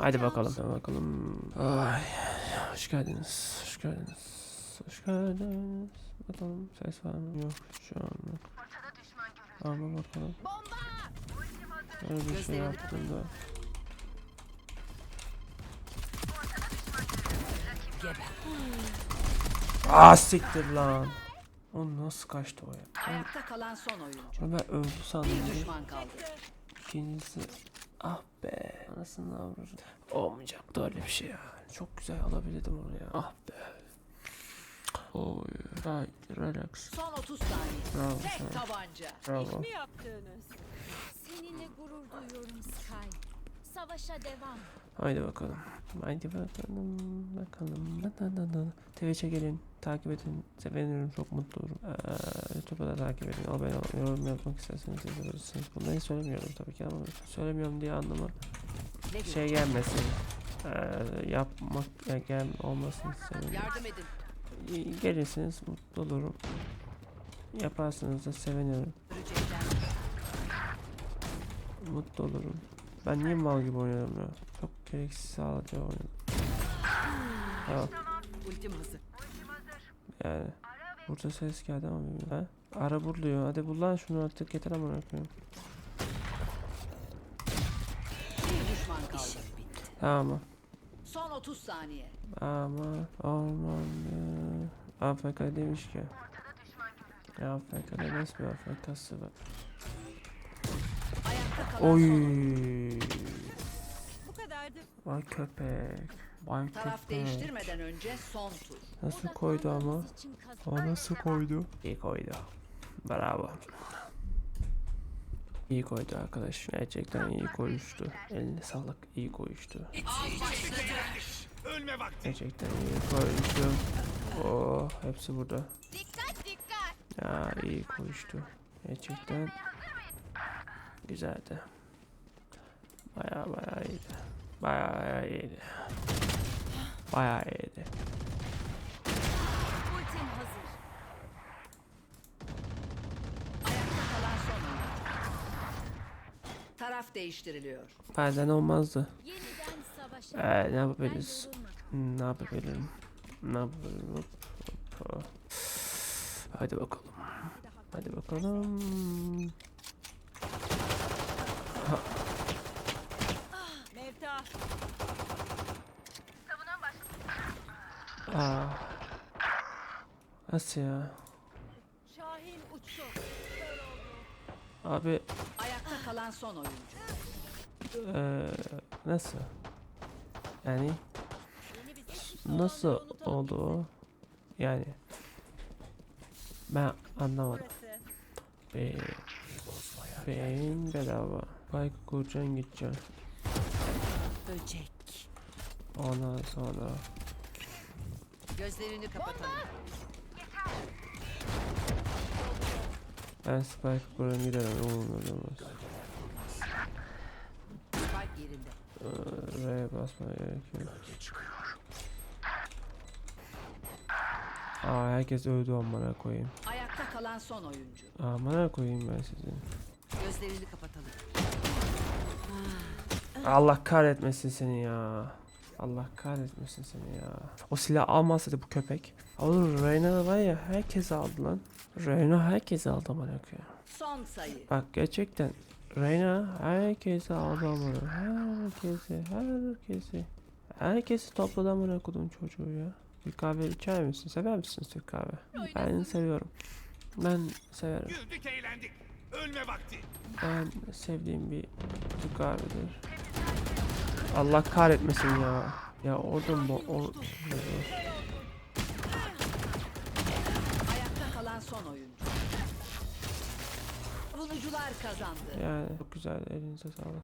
Hadi bakalım. Hadi bakalım. Ay, hoş geldiniz. Hoş geldiniz. Hoş geldiniz. Bakalım ses var mı? Yok şu an. Ama bakalım. Öyle bir şey yaptığımda. Geber. Aa siktir lan. O nasıl kaçtı o ya? Ayakta kalan son oyuncu. Ben, öldü sandım. Bir bir. düşman kaldı. İkincisi ah be anasını avradım. Olmayacaktı öyle bir şey ya. Çok güzel alabilirdim onu ya. Ah be. Oy. Ay relax. Son 30 saniye. Bravo Tek sana. tabanca. Bravo. mi yaptınız? Seninle gurur duyuyorum Sky. Savaşa devam. Haydi bakalım. Haydi bakalım. Bakalım. Da da da da. Twitch'e gelin. Takip edin. Sevinirim. Çok mutlu olurum. Ee, YouTube'da da takip edin. Abone olun. Yorum yapmak isterseniz yazabilirsiniz. Bunları söylemiyorum tabii ki ama söylemiyorum diye anlama şey gelmesin. Ee, yapmak ya gel olmasın istemiyorum. Yardım edin. Gelirsiniz mutlu olurum. Yaparsınız da sevinirim. Mutlu olurum. Ben niye mal gibi oynuyorum ya? Çok gereksiz sağlıcı oynadım. Ha, Ultim hazır. yani. Burada ses geldi ama bilmiyorum. Ha? Ara buluyor. Hadi bul lan şunu artık yeter ama koyayım. Bir düşman kaldı. Tamam. Son 30 saniye. Ama aman ya. AFK demiş ki. Ya AFK'da nasıl bir AFK'sı var? Ayakta kalan Oy. son oyuncu. Vay köpek. Vay Taraf köpek. değiştirmeden önce son tur. Nasıl koydu ama? O nasıl koydu? İyi koydu. Bravo. İyi koydu arkadaş. Gerçekten iyi koyuştu. Eline sağlık. iyi koyuştu. Ölme vakti. Gerçekten iyi koyuştu. Oh, hepsi burada. Dikkat dikkat. Ya iyi koyuştu. Gerçekten güzeldi. Baya baya iyiydi. Baya baya iyiydi. Baya iyiydi. Taraf değiştiriliyor. Bazen olmazdı. Ee, ne yapabiliriz? Ne yapabilirim? Ne yapabilirim? Hop, hop. Hadi bakalım. Hadi bakalım. Mevta. Aa. Nasıl ya? Şahin uçtu. Abi Ayakta kalan son oyuncu. eee nasıl? Yani nasıl oldu o? Yani ben anlamadım. Burası. Be beyin bedava. Bike kuracaksın gideceksin. Böcek. Ondan sonra Gözlerini kapatalım. ben spike kurayım giderim. Umurumda olmaz. Spike yerinde. Ee, R'ye basmaya gerek yok. Aa herkes öldü amına koyayım. Ayakta kalan son oyuncu. Amına koyayım ben sizi. Gözlerini kapatalım. Allah kahretmesin seni ya. Allah kahretmesin seni ya. O silah almazdı bu köpek. Oğlum Reyna var ya herkes aldı lan. Reyna herkes aldı amına koyayım. Son sayı. Bak gerçekten Reyna herkesi aldı amına. Herkesi, herkesi. Herkesi topladı amına kodum çocuğu ya. Bir kahve içer misin? Sever misin Türk kahve? Ben seviyorum. Ben severim. Güldük eğlendik. Ölme vakti. Ben sevdiğim bir Türk kahvedir. Allah kahretmesin ya. Ya oradan bu o Ayakta kalan son oyuncu. Savunucular kazandı. yani çok güzel elinize sağlık.